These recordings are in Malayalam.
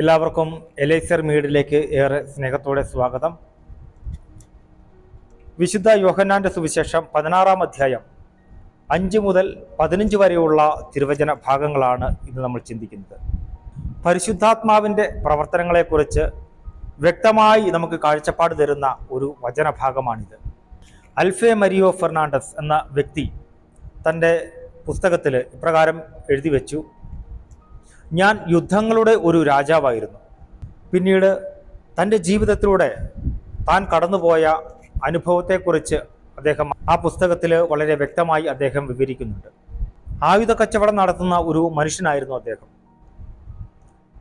എല്ലാവർക്കും എലൈസർ മീഡിലേക്ക് ഏറെ സ്നേഹത്തോടെ സ്വാഗതം. വിശുദ്ധ യോഹന്നാന്റെ സുവിശേഷം പതിനാറാം അധ്യായം അഞ്ച് മുതൽ പതിനഞ്ച് വരെയുള്ള തിരുവചന ഭാഗങ്ങളാണ് ഇന്ന് നമ്മൾ ചിന്തിക്കുന്നത്. പരിശുദ്ധാത്മാവിന്റെ പ്രവർത്തനങ്ങളെക്കുറിച്ച് വ്യക്തമായി നമുക്ക് കാഴ്ചപ്പാട് തരുന്ന ഒരു വചനഭാഗമാണിത്. അൽഫേ മരിയോ ഫെർണാണ്ടസ് എന്ന വ്യക്തി തന്റെ പുസ്തകത്തിൽ ഇപ്രകാരം എഴുതി വെച്ചു. ഞാൻ യുദ്ധങ്ങളുടെ ഒരു രാജാവായിരുന്നു. പിന്നീട് തന്റെ ജീവിതത്തിലൂടെ താൻ കടന്നുപോയ അനുഭവത്തെക്കുറിച്ച് അദ്ദേഹം ആ പുസ്തകത്തിൽ വളരെ വ്യക്തമായി അദ്ദേഹം വിവരിക്കുന്നുണ്ട്. ആയുധ കച്ചവടം നടത്തുന്ന ഒരു മനുഷ്യനായിരുന്നു അദ്ദേഹം.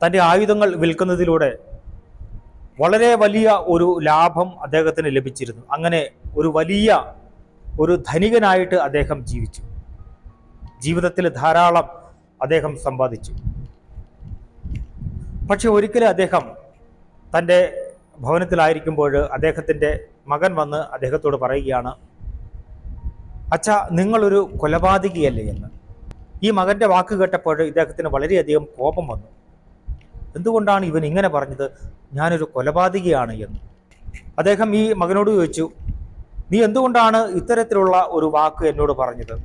തന്റെ ആയുധങ്ങൾ വിൽക്കുന്നതിലൂടെ വളരെ വലിയ ഒരു ലാഭം അദ്ദേഹത്തിന് ലഭിച്ചിരുന്നു. അങ്ങനെ ഒരു വലിയ ഒരു ധനികനായിട്ട് അദ്ദേഹം ജീവിച്ചു. ജീവിതത്തിൽ ധാരാളം അദ്ദേഹം സമ്പാദിച്ചു. പക്ഷെ ഒരിക്കലും അദ്ദേഹം തന്റെ ഭവനത്തിലായിരിക്കുമ്പോൾ അദ്ദേഹത്തിന്റെ മകൻ വന്ന് അദ്ദേഹത്തോട് പറയുകയാണ് അച്ഛ നിങ്ങളൊരു കൊലപാതകിയല്ലേ എന്ന്. ഈ മകന്റെ വാക്ക് കേട്ടപ്പോൾ ഇദ്ദേഹത്തിന് വളരെയധികം കോപം വന്നു. എന്തുകൊണ്ടാണ് ഇവൻ ഇങ്ങനെ പറഞ്ഞത്? ഞാനൊരു കൊലപാതകിയാണ് എന്ന്. അദ്ദേഹം ഈ മകനോട് ചോദിച്ചു നീ എന്തുകൊണ്ടാണ് ഇത്തരത്തിലുള്ള ഒരു വാക്ക് എന്നോട് പറഞ്ഞത്?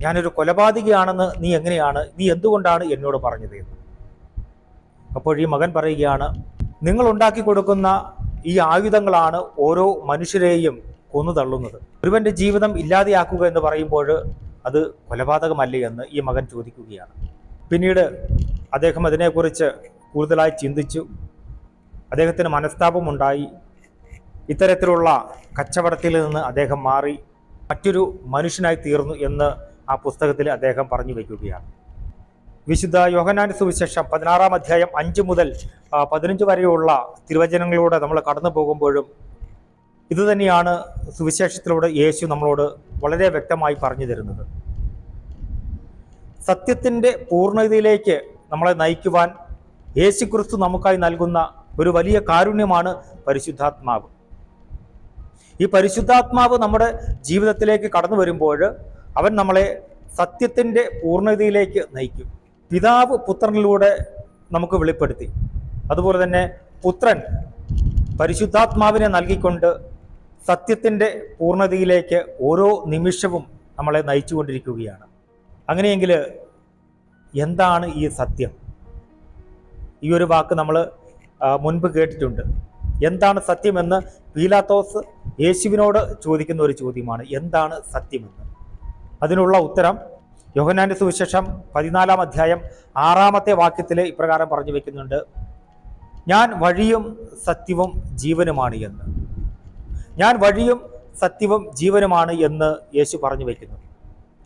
ഞാനൊരു കൊലപാതകിയാണെന്ന് നീ എങ്ങനെയാണ് നീ എന്തുകൊണ്ടാണ് എന്നോട് പറഞ്ഞത് എന്ന്? അപ്പോൾ ഈ മകൻ പറയുകയാണ് നിങ്ങൾ ഉണ്ടാക്കി കൊടുക്കുന്ന ഈ ആയുധങ്ങളാണ് ഓരോ മനുഷ്യരെയും കൊന്നു തള്ളുന്നത്. ഒരുവന്റെ ജീവിതം ഇല്ലാതെയാക്കുക എന്ന് പറയുമ്പോൾ അത് കൊലപാതകമല്ലേ എന്ന് ഈ മകൻ ചോദിക്കുകയാണ്. പിന്നീട് അദ്ദേഹം അതിനെക്കുറിച്ച് കൂടുതലായി ചിന്തിച്ചു. അദ്ദേഹത്തിന് മനസ്താപമുണ്ടായി. ഇത്തരത്തിലുള്ള കച്ചവടത്തിൽ നിന്ന് അദ്ദേഹം മാറി. മറ്റൊരു മനുഷ്യനായി തീർന്നു എന്ന് ആ പുസ്തകത്തിൽ അദ്ദേഹം പറഞ്ഞു വയ്ക്കുകയാണ്. വിശുദ്ധ യോഹനാന്റെ സുവിശേഷം പതിനാറാം അധ്യായം അഞ്ച് മുതൽ പതിനഞ്ച് വരെയുള്ള തിരുവചനങ്ങളിലൂടെ നമ്മൾ കടന്നു പോകുമ്പോഴും ഇതുതന്നെയാണ് സുവിശേഷത്തിലൂടെ യേശു നമ്മളോട് വളരെ വ്യക്തമായി പറഞ്ഞു തരുന്നത്. സത്യത്തിന്റെ പൂർണതയിലേക്ക് നമ്മളെ നയിക്കുവാൻ യേശു ക്രിസ്തു നമുക്കായി നൽകുന്ന ഒരു വലിയ കാരുണ്യമാണ് പരിശുദ്ധാത്മാവ്. ഈ പരിശുദ്ധാത്മാവ് നമ്മുടെ ജീവിതത്തിലേക്ക് കടന്നു വരുമ്പോൾ അവൻ നമ്മളെ സത്യത്തിന്റെ പൂർണതയിലേക്ക് നയിക്കും. പിതാവ് പുത്രനിലൂടെ നമുക്ക് വെളിപ്പെടുത്തി. അതുപോലെ തന്നെ പുത്രൻ പരിശുദ്ധാത്മാവിനെ നൽകിക്കൊണ്ട് സത്യത്തിന്റെ പൂർണതയിലേക്ക് ഓരോ നിമിഷവും നമ്മളെ നയിച്ചുകൊണ്ടിരിക്കുകയാണ്. അങ്ങനെയെങ്കിൽ എന്താണ് ഈ സത്യം? ഈ ഒരു വാക്ക് നമ്മൾ മുൻപ് കേട്ടിട്ടുണ്ട്. എന്താണ് സത്യമെന്ന് പീലാത്തോസ് യേശുവിനോട് ചോദിക്കുന്ന ഒരു ചോദ്യമാണ് എന്താണ് സത്യമെന്ന്? അതിനുള്ള ഉത്തരം യോഹനാന്റെ സുവിശേഷം പതിനാലാം അധ്യായം ആറാമത്തെ വാക്യത്തിൽ ഇപ്രകാരം പറഞ്ഞു വെക്കുന്നുണ്ട്. ഞാൻ വഴിയും സത്യവും ജീവനുമാണ് എന്ന്. ഞാൻ വഴിയും സത്യവും ജീവനുമാണ് എന്ന് യേശു പറഞ്ഞു വയ്ക്കുന്നു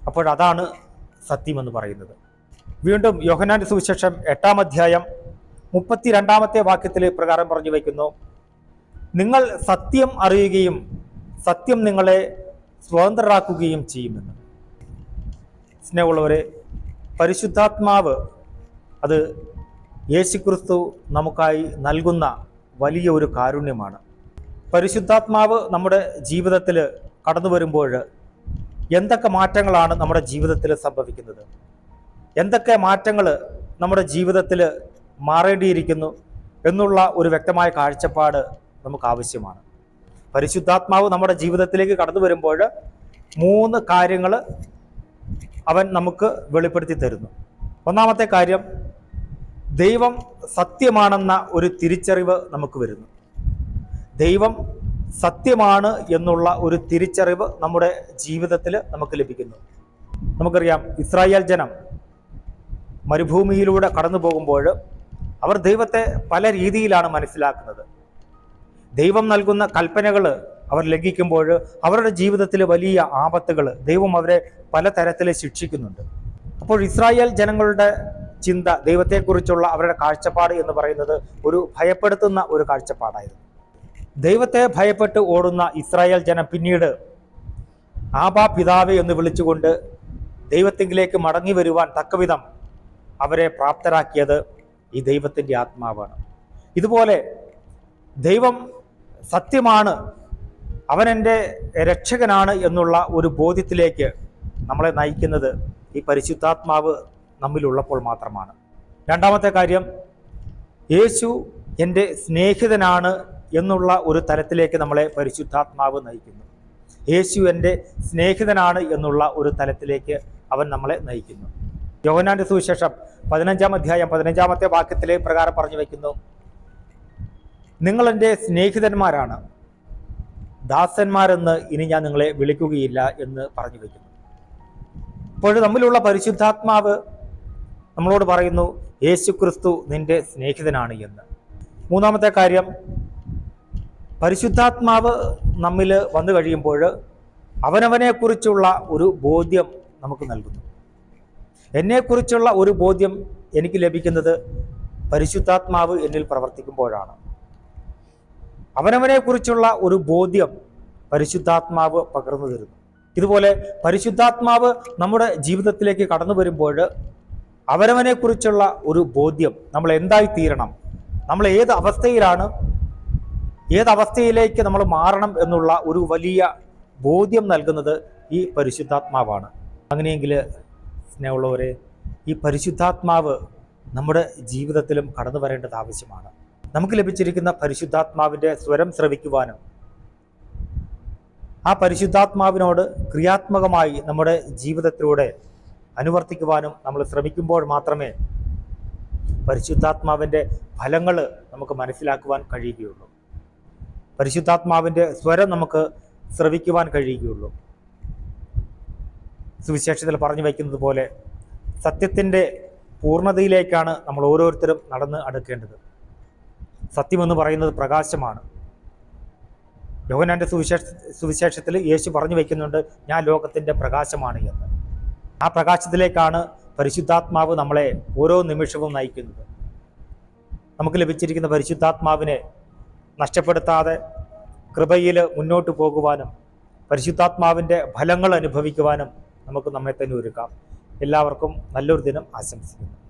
അപ്പോഴതാണ് സത്യമെന്ന് പറയുന്നത്. വീണ്ടും യോഹനാന്റെ സുവിശേഷം എട്ടാം അധ്യായം മുപ്പത്തിരണ്ടാമത്തെ വാക്യത്തിൽ ഇപ്രകാരം പറഞ്ഞു വയ്ക്കുന്നു നിങ്ങൾ സത്യം അറിയുകയും സത്യം നിങ്ങളെ സ്വതന്ത്രരാക്കുകയും ചെയ്യുമെന്ന്. സ്നേഹമുള്ളവരെ പരിശുദ്ധാത്മാവ് അത് യേശുക്രിസ്തു നമുക്കായി നൽകുന്ന വലിയ ഒരു കാരുണ്യമാണ്. പരിശുദ്ധാത്മാവ് നമ്മുടെ ജീവിതത്തിൽ കടന്നു വരുമ്പോൾ എന്തൊക്കെ മാറ്റങ്ങളാണ് നമ്മുടെ ജീവിതത്തിൽ സംഭവിക്കുന്നത്? എന്തൊക്കെ മാറ്റങ്ങൾ നമ്മുടെ ജീവിതത്തിൽ മാറേണ്ടിയിരിക്കുന്നു എന്നുള്ള ഒരു വ്യക്തമായ കാഴ്ചപ്പാട് നമുക്ക് ആവശ്യമാണ് പരിശുദ്ധാത്മാവ് നമ്മുടെ ജീവിതത്തിലേക്ക് കടന്നു വരുമ്പോൾ മൂന്ന് കാര്യങ്ങൾ അവൻ നമുക്ക് വെളിപ്പെടുത്തി തരുന്നു. ഒന്നാമത്തെ കാര്യം ദൈവം സത്യമാണെന്ന ഒരു തിരിച്ചറിവ് നമുക്ക് വരുന്നു. ദൈവം സത്യമാണ് എന്നുള്ള ഒരു തിരിച്ചറിവ് നമ്മുടെ ജീവിതത്തിൽ നമുക്ക് ലഭിക്കുന്നു. നമുക്കറിയാം ഇസ്രായേൽ ജനം മരുഭൂമിയിലൂടെ കടന്നു പോകുമ്പോൾ അവർ ദൈവത്തെ പല രീതിയിലാണ് മനസ്സിലാക്കുന്നത്. ദൈവം നൽകുന്ന കൽപ്പനകൾ അവർ ലംഘിക്കുമ്പോൾ അവരുടെ ജീവിതത്തിൽ വലിയ ആപത്തുകൾ ദൈവം അവരെ പലതരത്തിൽ ശിക്ഷിക്കുന്നുണ്ട്. അപ്പോൾ ഇസ്രായേൽ ജനങ്ങളുടെ ചിന്ത ദൈവത്തെക്കുറിച്ചുള്ള അവരുടെ കാഴ്ചപ്പാട് എന്ന് പറയുന്നത് ഒരു ഭയപ്പെടുത്തുന്ന ഒരു കാഴ്ചപ്പാടായിരുന്നു. ദൈവത്തെ ഭയപ്പെട്ട് ഓടുന്ന ഇസ്രായേൽ ജനം പിന്നീട് ആബാ പിതാവെ എന്ന് വിളിച്ചുകൊണ്ട് ദൈവത്തെങ്കിലേക്ക് മടങ്ങി വരുവാൻ തക്കവിധം അവരെ പ്രാപ്തരാക്കിയത് ഈ ദൈവത്തിന്റെ ആത്മാവാണ്. ഇതുപോലെ ദൈവം സത്യമാണ് അവൻ എന്റെ രക്ഷകനാണ് എന്നുള്ള ഒരു ബോധ്യത്തിലേക്ക് നമ്മളെ നയിക്കുന്നത് ഈ പരിശുദ്ധാത്മാവ് നമ്മിലുള്ളപ്പോൾ മാത്രമാണ്. രണ്ടാമത്തെ കാര്യം യേശു എന്റെ സ്നേഹിതനാണ് എന്നുള്ള ഒരു തലത്തിലേക്ക് നമ്മളെ പരിശുദ്ധാത്മാവ് നയിക്കുന്നു. യേശു എന്റെ സ്നേഹിതനാണ് എന്നുള്ള ഒരു തലത്തിലേക്ക് അവൻ നമ്മളെ നയിക്കുന്നു. യോഹനാന്റെ സുവിശേഷം പതിനഞ്ചാം അധ്യായം പതിനഞ്ചാമത്തെ വാക്യത്തിലെ പ്രകാരം പറഞ്ഞു വയ്ക്കുന്നു. നിങ്ങൾ എന്റെ സ്നേഹിതന്മാരാണ്. ദാസന്മാരെന്ന് ഇനി ഞാൻ നിങ്ങളെ വിളിക്കുകയില്ല എന്ന് പറഞ്ഞു വയ്ക്കുന്നു ഇപ്പോൾ തമ്മിലുള്ള പരിശുദ്ധാത്മാവ് നമ്മളോട് പറയുന്നു യേശു ക്രിസ്തു നിന്റെ സ്നേഹിതനാണ് എന്ന്. മൂന്നാമത്തെ കാര്യം പരിശുദ്ധാത്മാവ് നമ്മിൽ വന്നു കഴിയുമ്പോൾ അവനവനെക്കുറിച്ചുള്ള ഒരു ബോധ്യം നമുക്ക് നൽകുന്നു. എന്നെക്കുറിച്ചുള്ള ഒരു ബോധ്യം എനിക്ക് ലഭിക്കുന്നത് പരിശുദ്ധാത്മാവ് എന്നിൽ പ്രവർത്തിക്കുമ്പോഴാണ്. അവനവനെക്കുറിച്ചുള്ള ഒരു ബോധ്യം പരിശുദ്ധാത്മാവ് പകർന്നു തരുന്നു. ഇതുപോലെ പരിശുദ്ധാത്മാവ് നമ്മുടെ ജീവിതത്തിലേക്ക് കടന്നു വരുമ്പോൾ അവനവനെക്കുറിച്ചുള്ള ഒരു ബോധ്യം നമ്മൾ എന്തായി തീരണം? നമ്മൾ ഏത് അവസ്ഥയിലാണ്? ഏത് അവസ്ഥയിലേക്ക് നമ്മൾ മാറണം എന്നുള്ള ഒരു വലിയ ബോധ്യം നൽകുന്നത് ഈ പരിശുദ്ധാത്മാവാണ്. അങ്ങനെയെങ്കിൽ സ്നേഹമുള്ളവരെ ഈ പരിശുദ്ധാത്മാവ് നമ്മുടെ ജീവിതത്തിലും കടന്നു വരേണ്ടത് ആവശ്യമാണ്. നമുക്ക് ലഭിച്ചിരിക്കുന്ന പരിശുദ്ധാത്മാവിന്റെ സ്വരം ശ്രവിക്കുവാനും ആ പരിശുദ്ധാത്മാവിനോട് ക്രിയാത്മകമായി നമ്മുടെ ജീവിതത്തിലൂടെ അനുവർത്തിക്കുവാനും നമ്മൾ ശ്രമിക്കുമ്പോൾ മാത്രമേ പരിശുദ്ധാത്മാവിന്റെ ഫലങ്ങൾ നമുക്ക് മനസ്സിലാക്കുവാൻ കഴിയുകയുള്ളൂ. പരിശുദ്ധാത്മാവിന്റെ സ്വരം നമുക്ക് ശ്രവിക്കുവാൻ കഴിയുകയുള്ളൂ. സുവിശേഷത്തിൽ പറഞ്ഞു വയ്ക്കുന്നത് പോലെ സത്യത്തിന്റെ പൂർണതയിലേക്കാണ് നമ്മൾ ഓരോരുത്തരും നടന്ന് അടുക്കേണ്ടത്. സത്യമെന്ന് പറയുന്നത് പ്രകാശമാണ്. യോഹനാന്റെ സുവിശേഷ സുവിശേഷത്തിൽ യേശു പറഞ്ഞു വയ്ക്കുന്നുണ്ട് ഞാൻ ലോകത്തിന്റെ പ്രകാശമാണ് എന്ന്. ആ പ്രകാശത്തിലേക്കാണ് പരിശുദ്ധാത്മാവ് നമ്മളെ ഓരോ നിമിഷവും നയിക്കുന്നത്. നമുക്ക് ലഭിച്ചിരിക്കുന്ന പരിശുദ്ധാത്മാവിനെ നഷ്ടപ്പെടുത്താതെ കൃപയിൽ മുന്നോട്ട് പോകുവാനും പരിശുദ്ധാത്മാവിന്റെ ഫലങ്ങൾ അനുഭവിക്കുവാനും നമുക്ക് നമ്മെ തന്നെ ഒരുക്കാം. എല്ലാവർക്കും നല്ലൊരു ദിനം ആശംസിക്കുന്നു.